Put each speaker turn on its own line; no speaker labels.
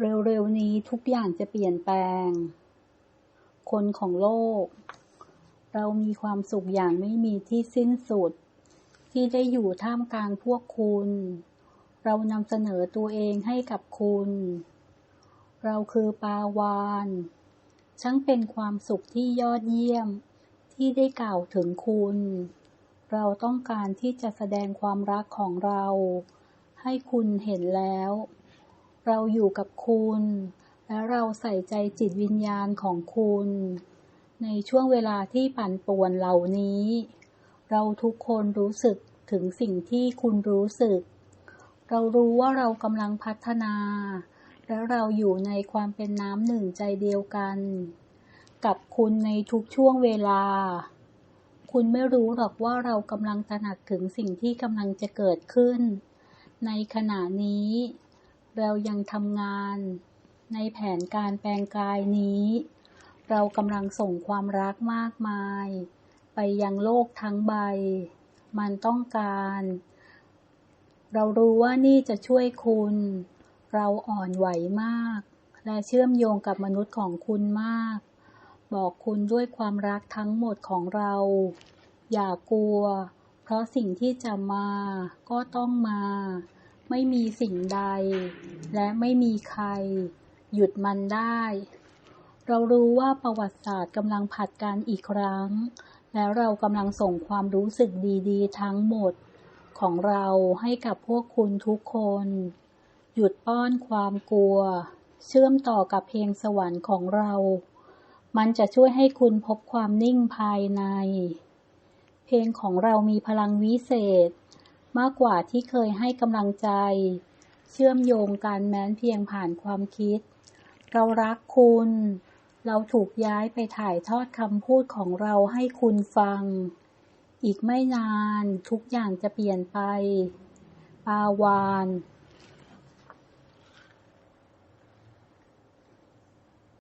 เร็วๆนี้ทุกอย่างจะเปลี่ยนแปลง คนของโลก เรามีความสุขอย่างไม่มีที่สิ้นสุด ที่ได้อยู่ท่ามกลางพวกคุณ เรานำเสนอตัวเองให้กับคุณ เราคือปาวานช่างเป็นความสุขที่ยอดเยี่ยมที่ได้กล่าวถึงคุณ เราต้องการที่จะแสดงความรักของเรา ให้คุณเห็นแล้ว เราอยู่กับคุณ และเราใส่ใจจิตวิญญาณของคุณ ในช่วงเวลาที่ปั่นป่วนเหล่านี้ เราทุกคนรู้สึกถึงสิ่งที่คุณรู้สึก เรารู้ว่าเรากำลังพัฒนา และเราอยู่ในความเป็นน้ำหนึ่งใจเดียวกัน กับคุณในทุกช่วงเวลา คุณไม่รู้หรอกว่าเรากำลังตระหนักถึงสิ่งที่กำลังจะเกิดขึ้น ในขณะนี้ เรายังทำงาน ในแผนการแปลงกายนี้ เรากำลังส่งความรักมากมาย ไปยังโลกทั้งใบ มันต้องการ เรารู้ว่านี่จะช่วยคุณ เราอ่อนไหวมาก และเชื่อมโยงกับมนุษย์ของคุณมาก บอกคุณด้วยความรักทั้งหมดของเรา อย่ากลัว เพราะสิ่งที่จะมาก็ต้องมา ไม่มีสิ่งใด และไม่มีใคร หยุดมันได้ เรารู้ว่าประวัติศาสตร์กำลังผัดกันอีกครั้ง แล้วเรากำลังส่งความรู้สึกดี ๆ ทั้งหมดของเราให้กับพวกคุณทุกคน หยุดป้อนความกลัว เชื่อมต่อกับเพลงสวรรค์ของเรา มันจะช่วยให้คุณพบความนิ่งภายใน เพลงของเรามีพลังวิเศษ มากกว่าที่เคยให้กำลังใจ เชื่อมโยงกันแม้นเพียงผ่านความคิด เรารักคุณ เราถูกย้ายไปถ่ายทอดคำพูดของเราให้คุณฟัง อีกไม่นานทุกอย่างจะเปลี่ยนไป ปาวาน